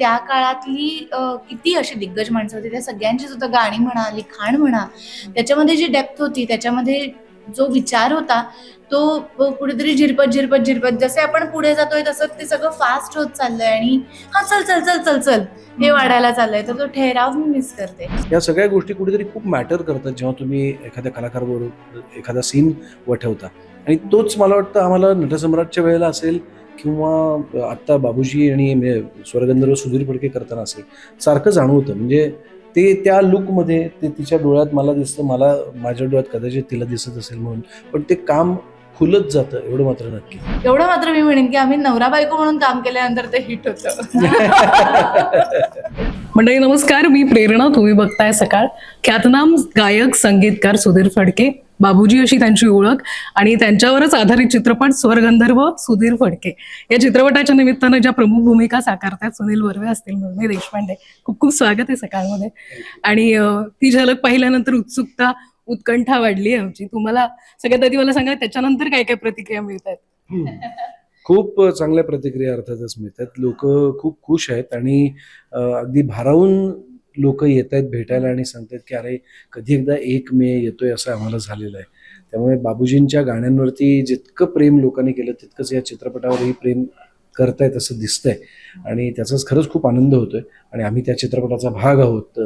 त्या काळातली किती अशी दिग्गज माणसं होती त्या सगळ्यांची सुद्धा गाणी म्हणा लिखाण म्हणा त्याच्यामध्ये जी डेप्थ होती त्याच्यामध्ये जो विचार होता तो कुठेतरी झिरपत झिरपत झिरपत जसे आपण पुढे जातोय तसं ते सगळं फास्ट होत चाललंय आणि हा चल चल चल चल चल हे वाढायला चाललंय. तर तो ठेराव मी मिस करते. या सगळ्या गोष्टी कुठेतरी खूप मॅटर करतात जेव्हा तुम्ही एखाद्या कलाकाराबरोबर एखादा सीन वठवता. आणि तोच मला वाटतं आम्हाला नटसम्राटच्या वेळेला असेल किंवा आत्ता बाबूजी आणि म्हणजे स्वर्गंधर्व सुधीर फडके करताना असेल सारखं जाणवतं. म्हणजे ते त्या लुकमध्ये ते तिच्या डोळ्यात मला दिसतं मला माझ्या डोळ्यात कदाचित तिला दिसत असेल म्हणून. पण ते काम खुलत जातं एवढं मात्र नक्की. एवढं मात्र मी म्हणेन की आम्ही नवरा बायको म्हणून काम केल्यानंतर ते हिट होतं. मंडळी नमस्कार. मी प्रेरणा तुम्ही बघताय सकाळ. ख्यातनाम गायक संगीतकार सुधीर फडके. बाबूजी अशी त्यांची ओळख आणि त्यांच्यावरच आधारित चित्रपट स्वरगंधर्व सुधीर फडके. या चित्रपटाच्या निमित्तानं ज्या प्रमुख भूमिका साकारतात सुनील वर्वे असतील मुरली देशपांडे खूप खूप स्वागत आहे सकाळमध्ये. आणि ती झलक पाहिल्यानंतर उत्सुकता उत्कंठा वाढली आहे आमची. तुम्हाला सगळ्यात आधी मला सांगा त्याच्यानंतर काय काय प्रतिक्रिया मिळतात? खूप चांगल्या प्रतिक्रिया अर्थातच मिळतात. लोक खूप खुश आहेत आणि अगदी भारावून लोक येत आहेत भेटायला आणि सांगतात की अरे कधी एकदा एक मे येतोय असं आम्हाला झालेलं आहे. त्यामुळे बाबूजींच्या गाण्यांवरती जितकं प्रेम लोकांनी केलं तितकंच या चित्रपटावरही प्रेम करतायत असं दिसतंय. आणि त्याचाच खरंच खूप आनंद होतोय. आणि आम्ही त्या चित्रपटाचा भाग आहोत.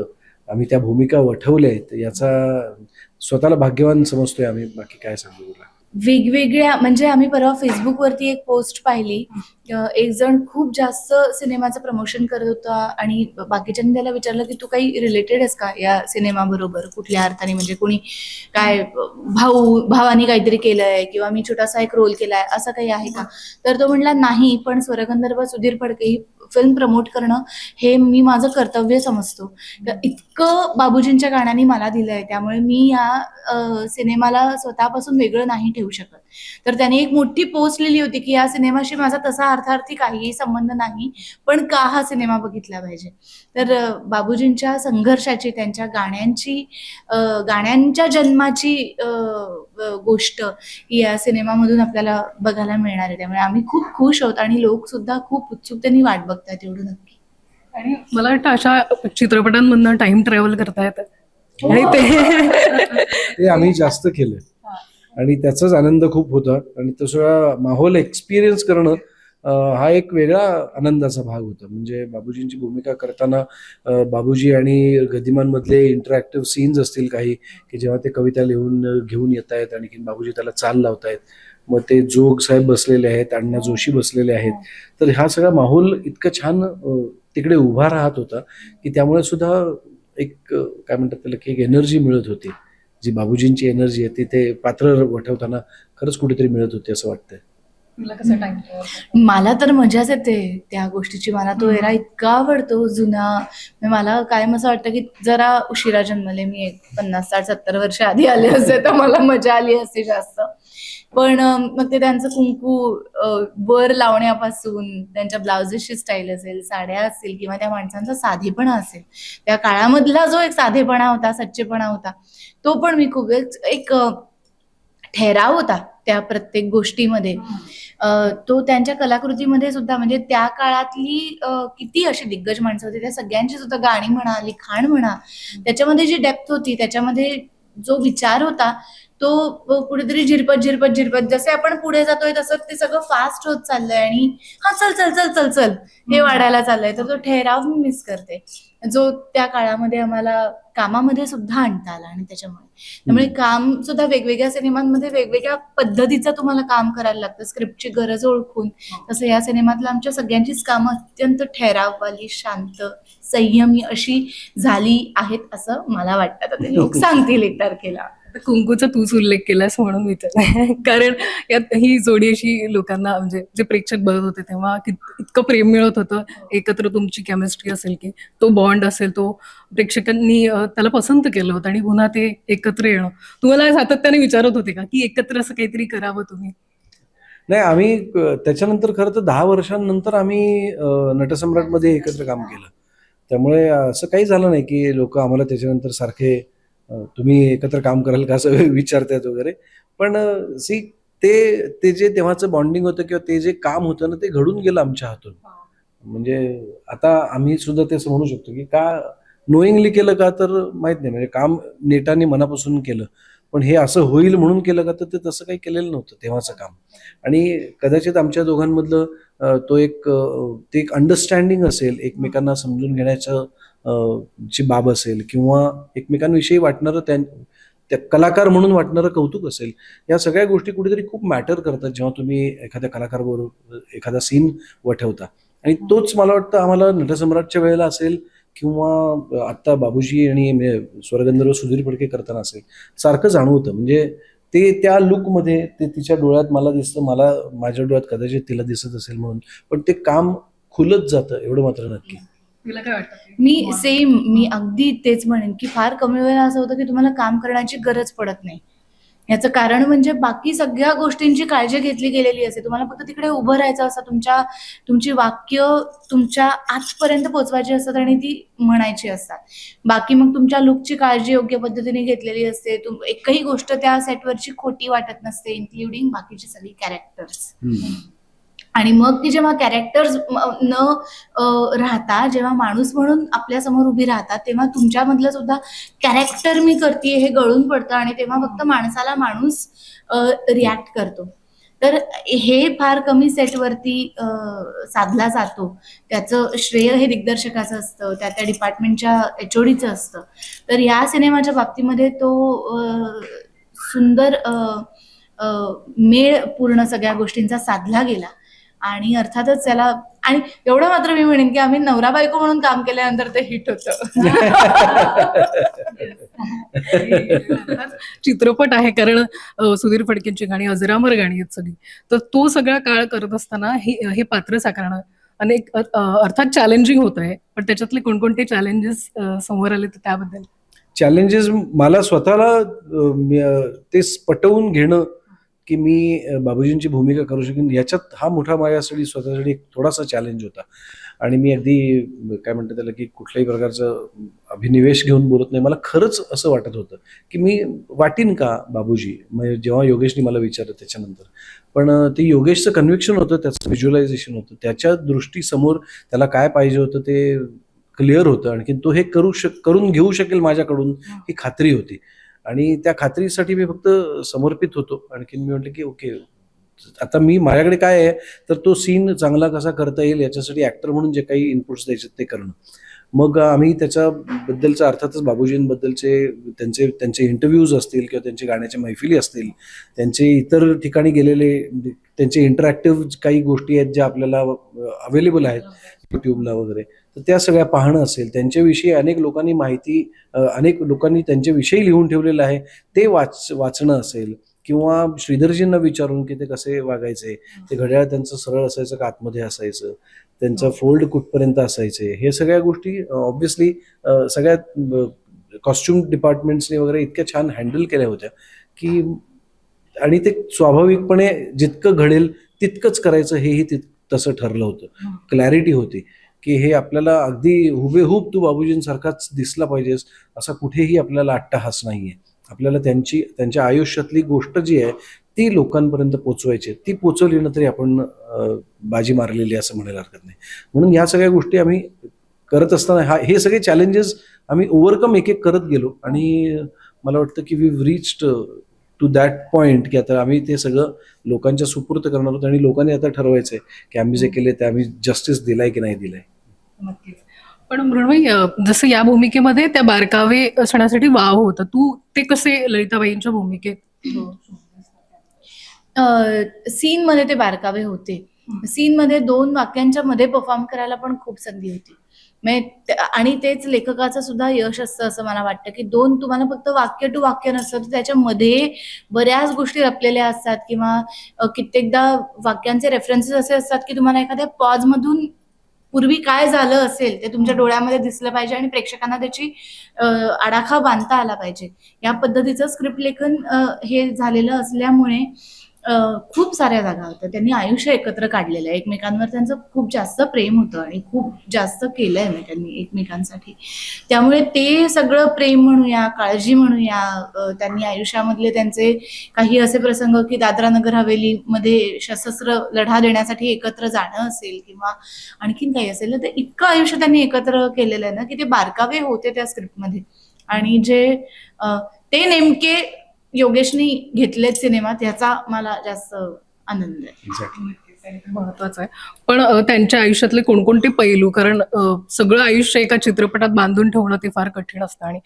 आम्ही त्या भूमिका वठवल्या आहेत. याचा स्वतःला भाग्यवान समजतोय आम्ही. बाकी काय सांगू तुला? वेगवेगळ्या म्हणजे आम्ही परवा फेसबुकवरती एक पोस्ट पाहिली. एक जण खूप जास्त सिनेमाचं प्रमोशन करत होता आणि बाकीच्यांनी त्याला विचारलं की तू काही रिलेटेड आहेस का या सिनेमाबरोबर? कुठल्या अर्थाने? म्हणजे कोणी काय भाऊ भावानी काहीतरी केलंय किंवा मी छोटासा एक रोल केलाय असं काही आहे का? तर तो म्हणला नाही पण स्वरगंधर्व सुधीर फडके ही फिल्म प्रमोट करणं हे मी माझं कर्तव्य समजतो. तर इतकं बाबूजींच्या गाण्यांनी मला दिलंय त्यामुळे मी या सिनेमाला स्वतःपासून वेगळं नाही ठेवू शकत. तर त्याने एक मोठी पोस्ट लिहिली होती की या सिनेमाशी माझा तसा अर्थार्थी काहीही संबंध नाही पण का हा सिनेमा बघितला पाहिजे? तर बाबूजींच्या संघर्षाची त्यांच्या गाण्यांची गाण्यांच्या जन्माची गोष्ट या सिनेमामधून आपल्याला बघायला मिळणार आहे. त्यामुळे आम्ही खूप खुश आहोत आणि लोक सुद्धा खूप उत्सुकतेने वाट बघतात एवढं नक्की. आणि मला वाटतं अशा चित्रपटांमधनं टाइम ट्रॅव्हल करता येतं आणि ते. ते आम्ही जास्त केलं आणि त्याचाच आनंद खूप होता. आणि तसं माहोल एक्सपिरियन्स करणं हा एक वेगळा आनंदाचा भाग होता. म्हणजे बाबूजींची भूमिका करताना बाबूजी आणि गदिमांमधले इंटरॅक्टिव्ह सीन्स असतील काही की जेव्हा ते कविता लिहून घेऊन येत आहेत आणखी बाबूजी त्याला चाल लावतायत. मग ते जोग साहेब बसलेले आहेत अण्णा जोशी बसलेले आहेत. तर हा सगळा माहोल इतकं छान तिकडे उभा राहत होता की त्यामुळे सुद्धा एक काय म्हणतात त्याला की एक एनर्जी मिळत होती. जी बाबूजींची एनर्जी आहे ती ते पात्र वठवताना खरंच कुठेतरी मिळत होती असं वाटतंय. तुला कसं टाइम मला तर मजाच येते त्या गोष्टीची. मला तो एरा इतका आवडतो जुना. म्हणजे मला कायम असं वाटतं की जरा उशिरा जन्मले मी एक पन्नास साठ सत्तर वर्ष आधी आले असते तर मला मजा आली असते जास्त. पण मग ते त्यांचं कुंकू वर लावण्यापासून त्यांच्या ब्लाउजेसची स्टाईल असेल साड्या असतील किंवा त्या माणसांचा साधेपणा असेल त्या काळामधला जो एक साधेपणा होता सच्चेपणा होता तो पण मी खूप एक- ठहराव होता. त्या प्रत्येक गोष्टीमध्ये. तो त्यांच्या कलाकृतीमध्ये सुद्धा म्हणजे त्या काळातली किती अशी दिग्गज माणसं होती त्या सगळ्यांची सुद्धा गाणी म्हणा लिखाण म्हणा त्याच्यामध्ये जी डेप्थ होती त्याच्यामध्ये जो विचार होता तो कुठेतरी झिरपत झिरपत झिरपत जसे आपण पुढे जातोय तसं ते सगळं फास्ट होत चाललंय आणि हा चल चल चल चल चल हे वाढायला चाललंय तर तो ठहराव मी मिस करते. जो त्या काळामध्ये आम्हाला कामामध्ये सुद्धा आणता आला आणि त्याच्यामुळे. त्यामुळे काम सुद्धा वेगवेगळ्या सिनेमांमध्ये वेगवेगळ्या पद्धतीचं तुम्हाला काम करायला लागतं. स्क्रिप्टची गरज ओळखून. तसं या सिनेमातल्या आमच्या सगळ्यांचीच कामं अत्यंत ठहराववाली शांत संयमी अशी झाली आहेत असं मला वाटतं. ते लोक सांगतील एक तारखेला कुंकूचा तूच उल्लेख केलास म्हणून विचार कारण यात ही जोडी अशी लोकांना म्हणजे जे प्रेक्षक बघत होते तेव्हा इतकं प्रेम मिळत होतं. एकत्र तुमची केमिस्ट्री असेल की तो बॉन्ड असेल तो प्रेक्षकांनी त्याला पसंत केलं होतं आणि पुन्हा ते एकत्र येणं. तुम्हाला सातत्याने विचारत होते का की एकत्र असं काहीतरी करावं तुम्ही? नाही आम्ही त्याच्यानंतर खरं तर दहा वर्षांनंतर आम्ही नटसम्राटमध्ये एकत्र काम केलं. त्यामुळे असं काही झालं नाही की लोक आम्हाला त्याच्यानंतर सारखे तुम्ही एकत्र काम कराल का असं विचारतायत वगैरे. पण सी ते ते जे तेव्हाचं बॉन्डिंग होतं किंवा ते जे काम होतं ना ते घडून गेलं आमच्या हातून. म्हणजे आता आम्ही सुद्धा ते असं म्हणू शकतो की का नोईंगली केलं का तर माहीत नाही. म्हणजे काम नेटाने मनापासून केलं. पण हे असं होईल म्हणून केलं का तर ते तसं काही केलेलं नव्हतं तेव्हाचं काम. आणि कदाचित आमच्या दोघांमधलं तो एक ते एक अंडरस्टँडिंग असेल एकमेकांना समजून घेण्याचं जी ची बाब असेल किंवा एकमेकांविषयी वाटणारं त्या त्या कलाकार म्हणून वाटणारं कौतुक असेल या सगळ्या गोष्टी कुठेतरी खूप मॅटर करतात जेव्हा तुम्ही एखाद्या कलाकारबरोबर एखादा सीन वठवता. आणि तोच मला वाटतं आम्हाला नटसम्राटच्या वेळेला असेल किंवा आत्ता बाबूजी आणि मे- स्वर्गंधर्व सुधीर फडके करताना असेल सारखं जाणवतं. म्हणजे ते त्या लुकमध्ये ते तिच्या डोळ्यात मला दिसतं मला माझ्या डोळ्यात कदाचित तिला दिसत असेल म्हणून. पण ते काम खुलत जातं एवढं मात्र नक्की. तुला काय वाटतं? मी सेम मी अगदी तेच म्हणेन की फार कमी वेळेला असं होतं की तुम्हाला काम करण्याची गरज पडत नाही. याचं कारण म्हणजे बाकी सगळ्या गोष्टींची काळजी घेतली गेलेली असते. तुम्हाला फक्त तिकडे उभं राहायचं असतं तुमच्या तुमची वाक्य तुमच्या आजपर्यंत पोहोचवायची असतात आणि ती म्हणायची असतात. बाकी मग तुमच्या लुकची काळजी योग्य पद्धतीने घेतलेली असते. तुम एकही गोष्ट त्या सेटवरची खोटी वाटत नसते इन्क्लुडिंग बाकीची सगळी कॅरेक्टर्स आणि मग ती जेव्हा कॅरेक्टर्स न राहता जेव्हा माणूस म्हणून आपल्यासमोर उभी राहतात तेव्हा तुमच्यामधलं सुद्धा कॅरेक्टर मी करते हे गळून पडतं आणि तेव्हा फक्त माणसाला माणूस रिॲक्ट करतो. तर हे फार कमी सेटवरती साधला जातो. त्याचं श्रेय हे दिग्दर्शकाचं असतं त्या त्या डिपार्टमेंटच्या एचओडीचं असतं. तर या सिनेमाच्या बाबतीमध्ये तो सुंदर मेळ पूर्ण सगळ्या गोष्टींचा साधला गेला. आणि अर्थातच त्याला आणि एवढं मात्र मी म्हणेन की आम्ही नवरा बायको म्हणून काम केल्यानंतर ते हिट होतं. चित्रपट आहे कारण सुधीर फडकेंची गाणी अजरामर गाणी आहेत सगळी. तर तो सगळा काळ करत असताना हे हे पात्र साकारणं अनेक अर्थात चॅलेंजिंग होत आहे पण त्याच्यातले कोणकोणते चॅलेंजेस समोर आले तर त्याबद्दल? चॅलेंजेस मला स्वतःला ते पटवून घेणं की मी बाबूजींची भूमिका करू शकेन. याच्यात हा मोठा माझ्यासाठी स्वतःसाठी एक थोडासा चॅलेंज होता. आणि मी अगदी काय म्हणतात त्याला की कुठल्याही प्रकारचं अभिनिवेश घेऊन बोलत नाही. मला खरंच असं वाटत होतं की मी वाटीन का बाबूजी? म्हणजे जेव्हा योगेशनी मला विचारलं त्याच्यानंतर. पण ते योगेशचं कन्व्हिक्शन होतं त्याचं व्हिज्युअलायझेशन होतं. त्याच्या दृष्टीसमोर त्याला काय पाहिजे होतं ते क्लिअर होतं. आणखी तो हे करू शक करून घेऊ शकेल माझ्याकडून ही खात्री होती. आणि त्या खात्रीसाठी मी फक्त समर्पित होतो. आणखीन मी म्हटलं की ओके आता मी माझ्याकडे काय आहे तर तो सीन चांगला कसा करता येईल याच्यासाठी ऍक्टर म्हणून जे काही इनपुट्स द्यायचे ते करणं. मग आम्ही त्याच्याबद्दलचं अर्थातच बाबूजींबद्दलचे त्यांचे त्यांचे इंटरव्ह्यूज असतील किंवा त्यांचे गाण्याच्या मैफिली असतील त्यांचे इतर ठिकाणी गेलेले त्यांचे इंटरॅक्टिव्ह काही गोष्टी आहेत ज्या आपल्याला अवेलेबल आहेत युट्यूबला वगैरे. तर त्या सगळ्या पाहणं असेल. त्यांच्याविषयी अनेक लोकांनी माहिती अनेक लोकांनी त्यांच्याविषयी लिहून ठेवलेलं आहे. ते वाच वाचणं असेल किंवा श्रीधरजींना विचारून की ते कसे वागायचे ते घड्याळ त्यांचं सरळ असायचं का आतमध्ये असायचं त्यांचं फोल्ड कुठपर्यंत असायचे हे सगळ्या गोष्टी ऑब्व्हियसली सगळ्या कॉस्ट्युम डिपार्टमेंट्सने वगैरे इतक्या छान हँडल केल्या होत्या की आणि ते स्वाभाविकपणे जितकं घडेल तितकंच करायचं हेही तित तसं ठरलं होतं. क्लॅरिटी होती. की हे आपल्याला अगदी हुबेहूब तू बाबूजींसारखाच दिसला पाहिजेस असा कुठेही आपल्याला अट्टहास आहे आपल्याला त्यांची त्यांच्या आयुष्यातली गोष्ट जी आहे ती लोकांपर्यंत पोचवायची आहे. ती पोचवली ना तरी आपण बाजी मारलेली असं म्हणायला हरकत नाही. म्हणून ह्या सगळ्या गोष्टी आम्ही करत असताना हा हे सगळे चॅलेंजेस आम्ही ओव्हरकम एक एक करत गेलो. आणि मला वाटतं की we reached to that point की आता आम्ही ते सगळं लोकांच्या सुपूर्त करणार होतो आणि लोकांनी आता ठरवायचं आहे की आम्ही जे केले ते आम्ही जस्टिस दिलाय की नाही दिलाय. नक्कीच. पण मृण्मयी जसं या भूमिकेमध्ये त्या बारकावे असण्यासाठी वाव होता. तू ते कसे ललिताबाईंच्या भूमिकेत? सीन मध्ये ते बारकावे होते. सीन मध्ये दोन वाक्यांच्या मध्ये परफॉर्म करायला पण खूप संधी होती. म्हणजे आणि तेच लेखकाचं सुद्धा यश असतं असं मला वाटतं की दोन तुम्हाला फक्त वाक्य टू वाक्य नसतं तर त्याच्यामध्ये बऱ्याच गोष्टी लपलेल्या असतात किंवा कित्येकदा वाक्यांचे रेफरन्सेस असे असतात की तुम्हाला एखाद्या पॉज मधून पूर्वी काय झालं असेल ते तुमच्या डोळ्यामध्ये दिसलं पाहिजे आणि प्रेक्षकांना त्याची आडाखा बांधता आला पाहिजे. या पद्धतीचं स्क्रिप्ट लेखन हे झालेलं असल्यामुळे खूप साऱ्या जागा होत्या. त्यांनी आयुष्य एकत्र काढलेलं आहे. एकमेकांवर त्यांचं खूप जास्त प्रेम होतं आणि खूप जास्त केलंय ना त्यांनी एकमेकांसाठी. त्यामुळे ते सगळं प्रेम म्हणूया काळजी म्हणूया त्यांनी आयुष्यामधले त्यांचे काही असे प्रसंग की दादरा नगर हवेलीमध्ये सशस्त्र लढा देण्यासाठी एकत्र जाणं असेल किंवा आणखीन काही असेल तर इतकं आयुष्य त्यांनी एकत्र केलेलं आहे ना की ते बारकावे होते त्या स्क्रिप्टमध्ये आणि जे ते नेमके योगेशनी घेतलेत सिनेमात ह्याचा मला जास्त आनंद आहे. एक्झॅक्टली महत्वाचं आहे. पण त्यांच्या आयुष्यातले कोणकोणते पैलू? कारण सगळं आयुष्य एका चित्रपटात बांधून ठेवणं ते फार कठीण असतं. आणि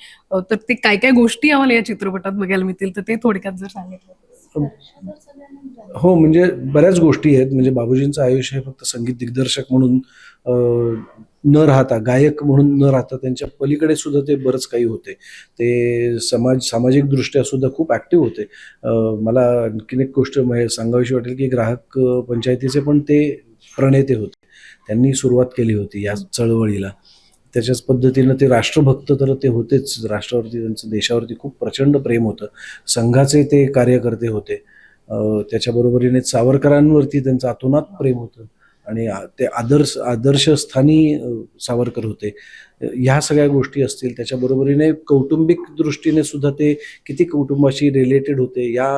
तर ते काय काय गोष्टी आम्हाला या चित्रपटात बघायला मिळतील तर ते थोडक्यात जर सांगितलं. हो म्हणजे बऱ्याच गोष्टी आहेत. म्हणजे बाबूजींचं आयुष्य हे फक्त संगीत दिग्दर्शक म्हणून अं, न राहता गायक म्हणून न राहता त्यांच्या पलीकडे सुद्धा ते बरंच काही होते. ते समाज सामाजिक दृष्ट्या सुद्धा खूप ऍक्टिव्ह होते. मला आणखीन एक गोष्ट म्हणजे सांगावीशी वाटेल की ग्राहक पंचायतीचे पण ते प्रणेते होते. त्यांनी सुरुवात केली होती या चळवळीला. त्याच्याच पद्धतीनं ते राष्ट्रभक्त तर ते होतेच. राष्ट्रावरती त्यांचं देशावरती खूप प्रचंड प्रेम होतं. संघाचे ते कार्यकर्ते होते. त्याच्याबरोबरीने सावरकरांवरती त्यांचं अतोनात प्रेम होतं. आणि ते आदर्श आदर्शस्थानी सावरकर होते. ह्या सगळ्या गोष्टी असतील त्याच्याबरोबरीने कौटुंबिक दृष्टीने सुद्धा ते किती कुटुंबाशी रिलेटेड होते या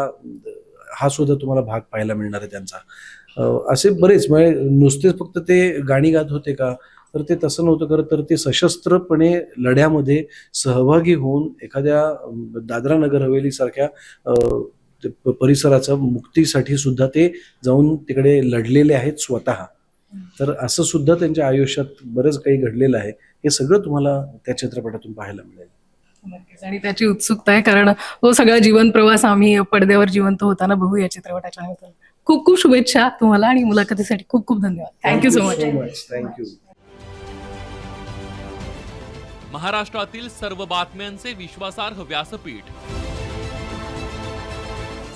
हा सुद्धा तुम्हाला भाग पाहायला मिळणार आहे त्यांचा. असे बरेच म्हणजे नुसतेच फक्त ते गाणी गात होते का? तर ते तसं नव्हतं करत तर ते सशस्त्रपणे लढ्यामध्ये सहभागी होऊन एखाद्या दादरा नगर हवेलीसारख्या परिसराचा ते परिसराचं मुक्तीसाठी सुद्धा ते जाऊन तिकडे लढलेले आहेत स्वतः. तर असं सुद्धा त्यांच्या आयुष्यात बरंच काही घडलेलं आहे. हे सगळं तुम्हाला त्या चित्रपटातून पाहायला मिळेल. नक्कीच. आणि त्याची उत्सुकता आहे कारण तो सगळा जीवन प्रवास आम्ही पडद्यावर जिवंत होताना बघू या चित्रपटाच्या निमित्तानं खूप खूप शुभेच्छा तुम्हाला आणि मुलाखतीसाठी खूप खूप धन्यवाद. Thank you so much much thank you महाराष्ट्रातील सर्व बातम्यांचे विश्वासार्ह व्यासपीठ.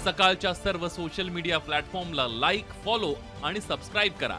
सकाळच्या सर्व सोशल मीडिया प्लॅटफॉर्मला लाईक फॉलो आणि सबस्क्राईब करा.